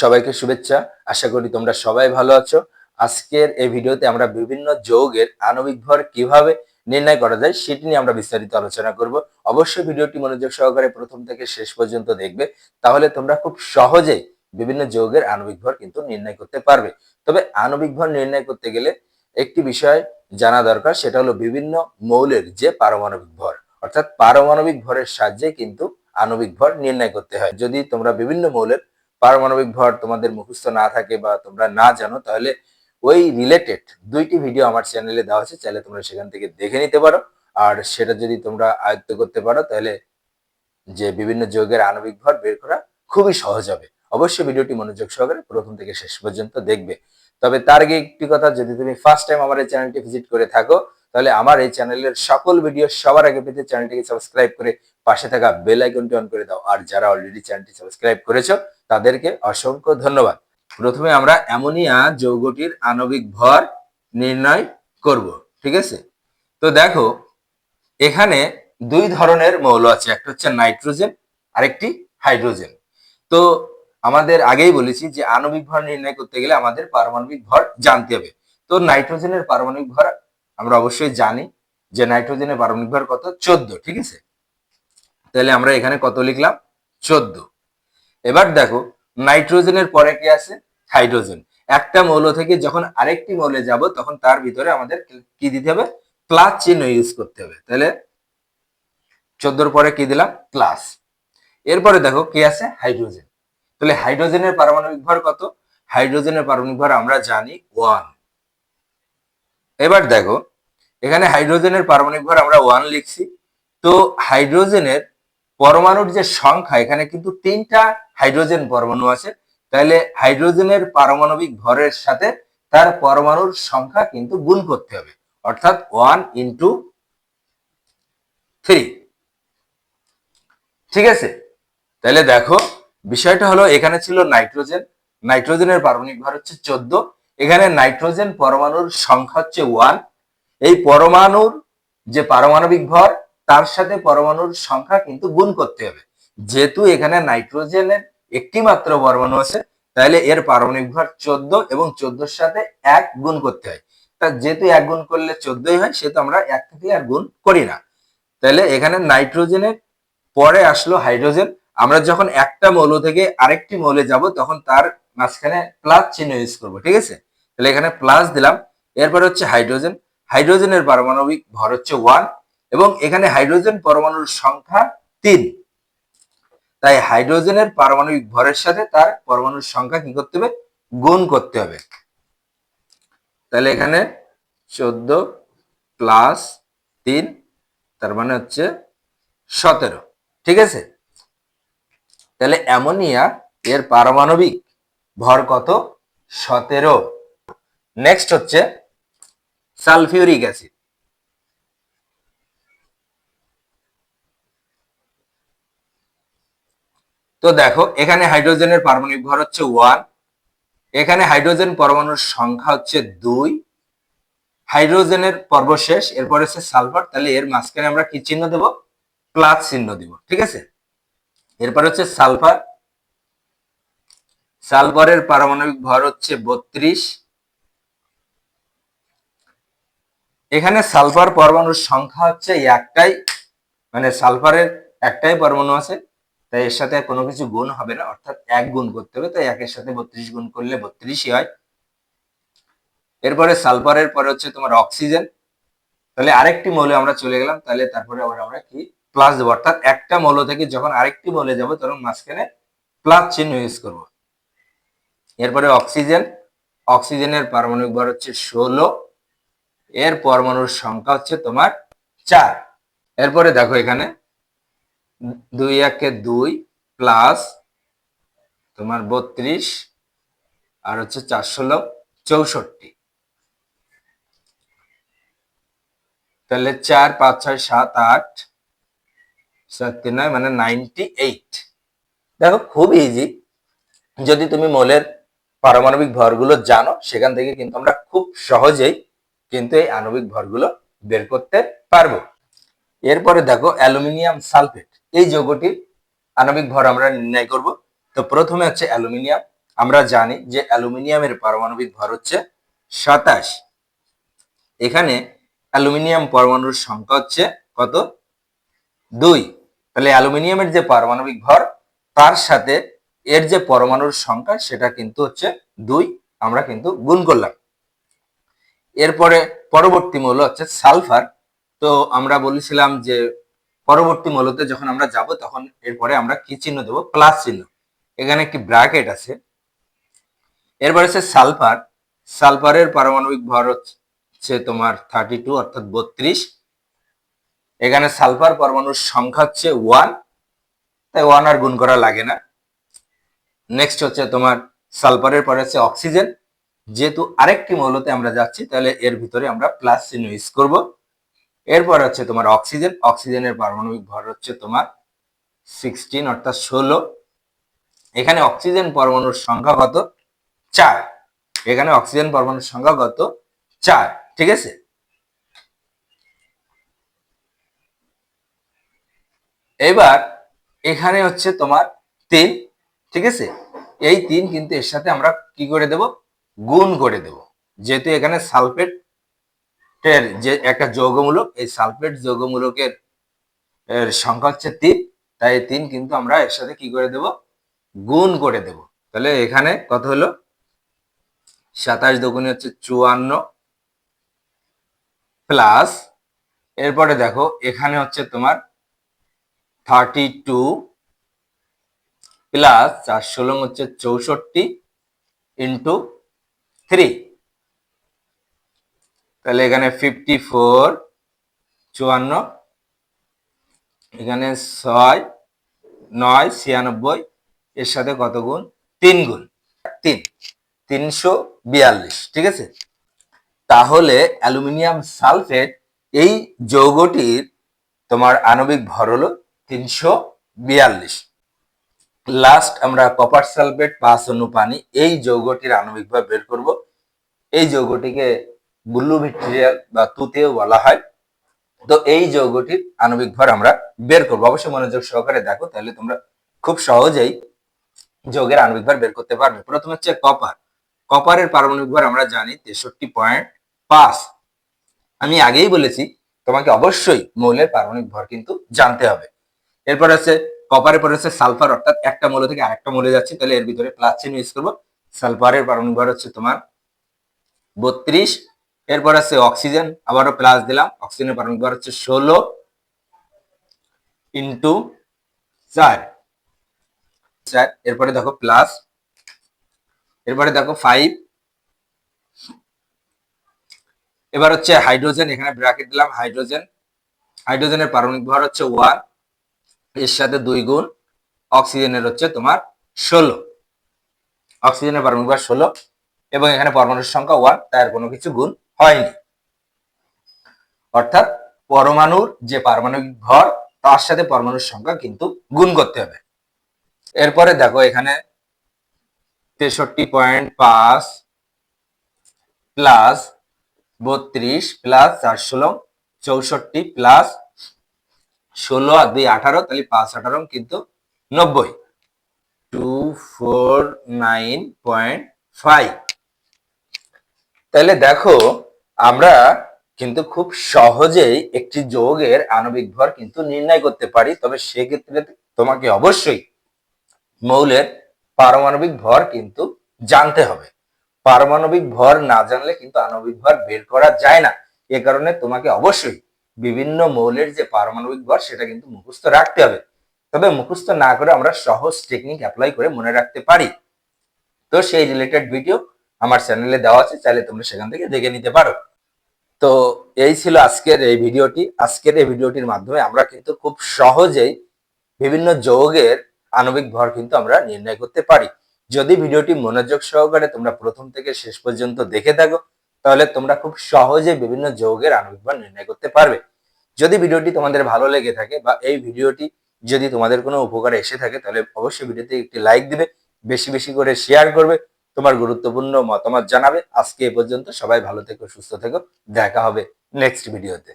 সবাইকে শুভেচ্ছা। আশা করি তোমরা সবাই ভালো আছো। আজকের এই ভিডিওতে আমরা বিভিন্ন যৌগের আণবিক ভর কীভাবে নির্ণয় করা যায় সেটি নিয়ে আমরা বিস্তারিত আলোচনা করব। অবশ্যই ভিডিওটি মনোযোগ সহকারে প্রথম থেকে শেষ পর্যন্ত দেখবে। তাহলে তোমরা খুব সহজেই বিভিন্ন যৌগের আণবিক ভর কিন্তু নির্ণয় করতে পারবে। তবে আণবিক ভর নির্ণয় করতে গেলে একটি বিষয় জানা দরকার, সেটা হলো বিভিন্ন মৌলের যে পারমাণবিক ভর, অর্থাৎ পারমাণবিক ভরের সাহায্যে কিন্তু আণবিক ভর নির্ণয় করতে হয়। যদি তোমরা বিভিন্ন মৌলের পারমাণবিক ভর তোমাদের মুখস্থ না থাকে বা তোমরা না জানো, তাহলে ওই রিলেটেড দুইটি ভিডিও আমার চ্যানেলে দেওয়া আছে, চাইলে তোমরা সেখান থেকে দেখে নিতে পারো। আর সেটা যদি তোমরা আয়ত্ত করতে পারো, তাহলে যে বিভিন্ন যৌগের আণবিক ভর বের করা খুবই সহজ হবে। অবশ্যই ভিডিওটি মনোযোগ সহকারে প্রথম থেকে শেষ পর্যন্ত দেখবে। তবে তার আগে একটি কথা, যদি তুমি ফার্স্ট টাইম আমার এই চ্যানেলটি ভিজিট করে থাকো, তাহলে আমার এই চ্যানেলের সকল ভিডিও সবার আগে পেতে চ্যানেলটিকে সাবস্ক্রাইব করে পাশে থাকা বেল আইকনটি অন করে দাও। আর যারা অলরেডি চ্যানেলটি সাবস্ক্রাইব করেছ তাদেরকে অসংখ্য ধন্যবাদ। প্রথমে আমরা অ্যামোনিয়া যৌগটির আণবিক ভর নির্ণয় করব, ঠিক আছে? তো দেখো, এখানে দুই ধরনের মৌল আছে, একটা হচ্ছে নাইট্রোজেন, আরেকটি হাইড্রোজেন। তো আমাদের আগেই বলেছি যে আণবিক ভর নির্ণয় করতে গেলে আমাদের পারমাণবিক ভর জানতে হবে। তো নাইট্রোজেনের পারমাণবিক ভর আমরা অবশ্যই জানি যে নাইট্রোজেনের পারমাণবিক ভর কত? চোদ্দ, ঠিক আছে? তাহলে আমরা এখানে কত লিখলাম? চোদ্দ। এবার দেখো, নাইট্রোজেনের পরে কি আছে? হাইড্রোজেন। একটা মৌল থেকে যখন আরেকটি মৌলে যাব, তখন তার ভিতরে আমাদের কি দিতে হবে? প্লাস চিহ্ন ইউজ করতে হবে। তাহলে চোদ্দোর পরে কি দিলাম? প্লাস এরপরে দেখো কি আছে? হাইড্রোজেন। তাহলে হাইড্রোজেনের পারমাণবিক ভর কত? হাইড্রোজেনের পারমাণবিক ভর আমরা জানি ওয়ান এবার দেখো, এখানে হাইড্রোজেনের পারমাণবিক ভর আমরা ওয়ান লিখছি। তো হাইড্রোজেনের পরমাণুর যে সংখ্যা, এখানে কিন্তু তিনটা হাইড্রোজেন পরমাণু আছে। তাহলে হাইড্রোজেনের পারমাণবিক ভরের সাথে তার পরমাণুর সংখ্যা কিন্তু গুণ করতে হবে। অর্থাৎ ওয়ান ইন্টু থ্রি। ঠিক আছে? তাহলে দেখো, বিষয়টা হলো এখানে ছিল নাইট্রোজেন। নাইট্রোজেনের পারমাণবিক ভর হচ্ছে চোদ্দ। এখানে নাইট্রোজেন পরমাণুর সংখ্যা হচ্ছে ওয়ান। এই পরমাণুর যে পারমাণবিক ভর তার সাথে পরমাণুর সংখ্যা কিন্তু গুণ করতে হবে। যেহেতু এখানে নাইট্রোজেনের একটি মাত্র পরমাণু আছে, তাহলে এর পারমাণবিক ভর চোদ্দ এবং চোদ্দোর সাথে এক গুণ করতে হয়। তা যেহেতু এক গুণ করলে চোদ্দই হয়, সেহেতু আমরা এক থেকে আর গুণ করি না। তাহলে এখানে নাইট্রোজেনের পরে আসলো হাইড্রোজেন। আমরা যখন একটা মৌল থেকে আরেকটি মৌলে যাব, তখন তার মাঝখানে প্লাস চিহ্ন ইউজ করব, ঠিক আছে? তাহলে এখানে প্লাস দিলাম। এরপর হচ্ছে হাইড্রোজেন। হাইড্রোজেনের পারমাণবিক ভর হচ্ছে ওয়ান এবং এখানে হাইড্রোজেন পরমাণুর সংখ্যা তিন। তাই হাইড্রোজেনের পারমাণবিক ভরের সাথে তার পরমাণুর সংখ্যা কি করতে হবে? গুণ করতে হবে। তাহলে এখানে চোদ্দ প্লাস তিন, তার মানে হচ্ছে সতেরো। ঠিক আছে? তাহলে অ্যামোনিয়া এর পারমাণবিক ভর কত? সতেরো। নেক্সট হচ্ছে সালফিউরিক অ্যাসিড। তো দেখো, এখানে হাইড্রোজেনের পারমাণবিক ভর হচ্ছে ওয়ান এখানে হাইড্রোজেন পরমাণুর সংখ্যা হচ্ছে দুই, হাইড্রোজেনের পর্ব শেষ এরপর হচ্ছে সালফার, তাহলে এর মাঝখানে আমরা কি চিহ্ন দেব? প্লাস চিহ্ন দিব, ঠিক আছে? এরপর হচ্ছে সালফার, সালফারের পারমাণবিক ভর হচ্ছে বত্রিশ, এখানে সালফার পরমাণুর সংখ্যা হচ্ছে একটাই মানে সালফারের একটাই পরমাণু আছে তাই এর সাথে কোনো কিছু গুণ হবে না। অর্থাৎ এক গুণ করতে হবে, তাই একের সাথে বত্রিশ গুণ করলে বত্রিশই হয়। এরপরে সালফারের পরে হচ্ছে তোমার অক্সিজেন। তাহলে আরেকটি মৌলে আমরা চলে গেলাম, তাহলে তারপরে আবার আমরা কি? প্লাস দেবো। অর্থাৎ একটা মৌল থেকে যখন আরেকটি মৌলে যাব, তখন মাঝখানে প্লাস চিহ্ন ইউজ করব। এরপরে অক্সিজেন। অক্সিজেনের পারমাণবিক ভর হচ্ছে ষোলো। এর পরমাণুর সংখ্যা হচ্ছে তোমার চার। এরপরে দেখো এখানে দুই একে দুই প্লাস তোমার বত্রিশ, আর হচ্ছে চার ষোলো চৌষট্টি। তাহলে চার, পাঁচ, ছয়, সাত, আট, সাত, তিন, নয় মানে নাইনটি এইট। দেখো, খুব ইজি যদি তুমি মোলের পারমাণবিক ভরগুলো জানো, সেখান থেকে কিন্তু আমরা খুব সহজেই কিন্তু এই আণবিক ভরগুলো বের করতে পারব। এরপরে দেখো, অ্যালুমিনিয়াম সালফেট। এই যৌগটির আণবিক ভর আমরা নির্ণয় করব। তো প্রথমে হচ্ছে অ্যালুমিনিয়াম। আমরা জানি যে অ্যালুমিনিয়ামের পারমাণবিক ভর হচ্ছে সাতাশ। এখানে অ্যালুমিনিয়াম পরমাণুর সংখ্যা হচ্ছে কত? দুই। তাহলে অ্যালুমিনিয়ামের যে পারমাণবিক ভর, তার সাথে এর যে পরমাণুর সংখ্যা, সেটা কিন্তু হচ্ছে দুই। আমরা কিন্তু গুণ করলাম। এরপরে পরবর্তী মৌল হচ্ছে সালফার। তো আমরা বলেছিলাম যে পরবর্তী মৌলতে যখন আমরা যাব, তখন এরপরে আমরা কি চিহ্ন দেবো? প্লাস চিহ্ন। এখানে একটি ব্র্যাকেট আছে। এরপরে হচ্ছে সালফার। সালফারের পারমাণবিক ভর হচ্ছে তোমার থার্টি টু অর্থাৎ বত্রিশ। এখানে সালফার পরমাণুর সংখ্যা হচ্ছে ওয়ান তাই ওয়ান আর গুণ করা লাগে না। নেক্সট হচ্ছে তোমার সালফারের পরে হচ্ছে অক্সিজেন যেহেতু আরেকটি মৌলতে আমরা যাচ্ছি, তাহলে এর ভিতরে আমরা প্লাস চিহ্ন ইউজ করব। এরপর হচ্ছে তোমার অক্সিজেন, অক্সিজেনের পারমাণবিক ভর হচ্ছে তোমার সিক্সটিন অর্থাৎ ষোলো। এখানে অক্সিজেন পরমাণুর সংখ্যা কত? চার। এখানে অক্সিজেন পরমাণুর সংখ্যা কত? চার। ঠিক আছে? এবার এখানে হচ্ছে তোমার তিন। ঠিক আছে? এই তিন কিন্তু এর সাথে আমরা কি করে দেব? গুণ করে দেব। যেহেতু এখানে সালফেট এর যে একটা যৌগমূলক, এই সালফেট যৌগমূলকের এর সংখ্যা হচ্ছে তিন। তাই তিন কিন্তু আমরা এর সাথে কি করে দেব? গুণ করে দেব। তাহলে এখানে কত হলো? সাতাশ দগুণে হচ্ছে চুয়ান্ন প্লাস, এরপরে দেখো, এখানে হচ্ছে তোমার থার্টি টু প্লাস চার ষোলো হচ্ছে চৌষট্টি ইন্টু থ্রি। তাহলে এখানে ফিফটি ফোর চুয়ান্ন, এখানে ছয়, নয়, ছিয়ানব্বই, এর সাথে কত গুণ? তিন গুণ। তিন। তিনশো বিয়াল্লিশ, ঠিক আছে? তাহলে অ্যালুমিনিয়াম সালফেট এই যৌগটির তোমার আণবিক ভর হলো তিনশো বিয়াল্লিশ। লাস্ট আমরা কপার সালফেট পাঁচ অনু পানি এই যৌগটির আণবিক বের করব। এই যৌগটিকে ব্লু ভিট্রিয়াল বা তুতেও বলা হয়। তো এই যৌগটির আণবিক ভর আমরা বের করব। অবশ্যই মনোযোগ সহকারে দেখো, তাহলে তোমরা খুব সহজেই যৌগের আণবিক ভর বের করতে পারবে। প্রথম হচ্ছে কপার। কপারের পারমাণবিক ভর আমরা জানি তেষট্টি পয়েন্ট পাঁচ। আমি আগেই বলেছি, তোমাকে অবশ্যই মৌলের পারমাণবিক ভর কিন্তু জানতে হবে। এরপর আছে কপারের পরে হচ্ছে সালফার, অর্থাৎ একটা মৌল থেকে আরেকটা মৌলে যাচ্ছে। তাহলে এর ভিতরে প্লাস চিহ্ন ইউজ করব। সালফারের পারমাণবিক ভর হচ্ছে তোমার বত্রিশ এরপর আছে অক্সিজেন আবারও প্লাস দিলাম অক্সিজেনের পারমাণবিক হচ্ছে ষোলো ইন্টু চার। চার, এরপরে দেখো প্লাস এরপরে দেখো ফাইভ এবার হচ্ছে হাইড্রোজেন এখানে ব্র্যাকেট দিলাম হাইড্রোজেন হাইড্রোজেনের পারমাণবিক ভর হচ্ছে ওয়ানের সাথে দুই গুণ অক্সিজেনের হচ্ছে তোমার ষোলো। অক্সিজেনের পারমাণবিক ভর ষোলো, এবং এখানে পরমাণুর সংখ্যা ওয়ান তার কোনো কিছু গুণ হয়নি। অর্থাৎ পরমাণুর যে পারমাণবিক ভর, তার সাথে পরমাণুর সংখ্যা কিন্তু গুণ করতে হবে। এরপরে দেখো এখানে তেষট্টি পয়েন্ট পাঁচ প্লাস বত্রিশ প্লাস চার ষোলো, চৌষট্টি প্লাস ষোলো আর দুই আঠারো, তাহলে পাঁচ আঠারো কিন্তু নব্বই। Two four nine point five. তাহলে দেখো আমরা কিন্তু খুব সহজেই একটি যৌগের আণবিক ভর কিন্তু নির্ণয় করতে পারি, তবে সেক্ষেত্রে তোমাকে অবশ্যই মৌলের পারমাণবিক ভর কিন্তু জানতে হবে। পারমাণবিক ভর না জানলে কিন্তু আণবিক ভর বের করা যায় না। এ কারণে তোমাকে অবশ্যই বিভিন্ন মৌলের যে পারমাণবিক ভর, সেটা কিন্তু মুখস্থ রাখতে হবে। তবে মুখস্থ না করে আমরা সহজ টেকনিক অ্যাপ্লাই করে মনে রাখতে পারি। তো সেই রিলেটেড ভিডিও আমার চ্যানেলে দেওয়া আছে, চাইলে তোমরা সেখান থেকে দেখে নিতে পারো। তো এই ছিল আজকের এই ভিডিওটি। আজকের এই ভিডিওটির মাধ্যমে আমরা কিন্তু খুব সহজেই বিভিন্ন যৌগের আণবিক ভর কিন্তু আমরা নির্ণয় করতে পারি। যদি ভিডিওটি মনোযোগ সহকারে তোমরা প্রথম থেকে শেষ পর্যন্ত দেখে থাকো, তাহলে তোমরা খুব সহজে বিভিন্ন যৌগের আণবিক ভর নির্ণয় করতে পারবে। যদি ভিডিওটি তোমাদের ভালো লেগে থাকে বা এই ভিডিওটি যদি তোমাদের কোনো উপকারে এসে থাকে, তাহলে অবশ্যই ভিডিওতে একটি লাইক দিবে, বেশি বেশি করে শেয়ার করবে। তোমার গুরুত্বপূর্ণ মতামত জানাবে। আজকে এ পর্যন্ত সবাই ভালো থেকো, সুস্থ থেকো। দেখা হবে নেক্সট ভিডিওতে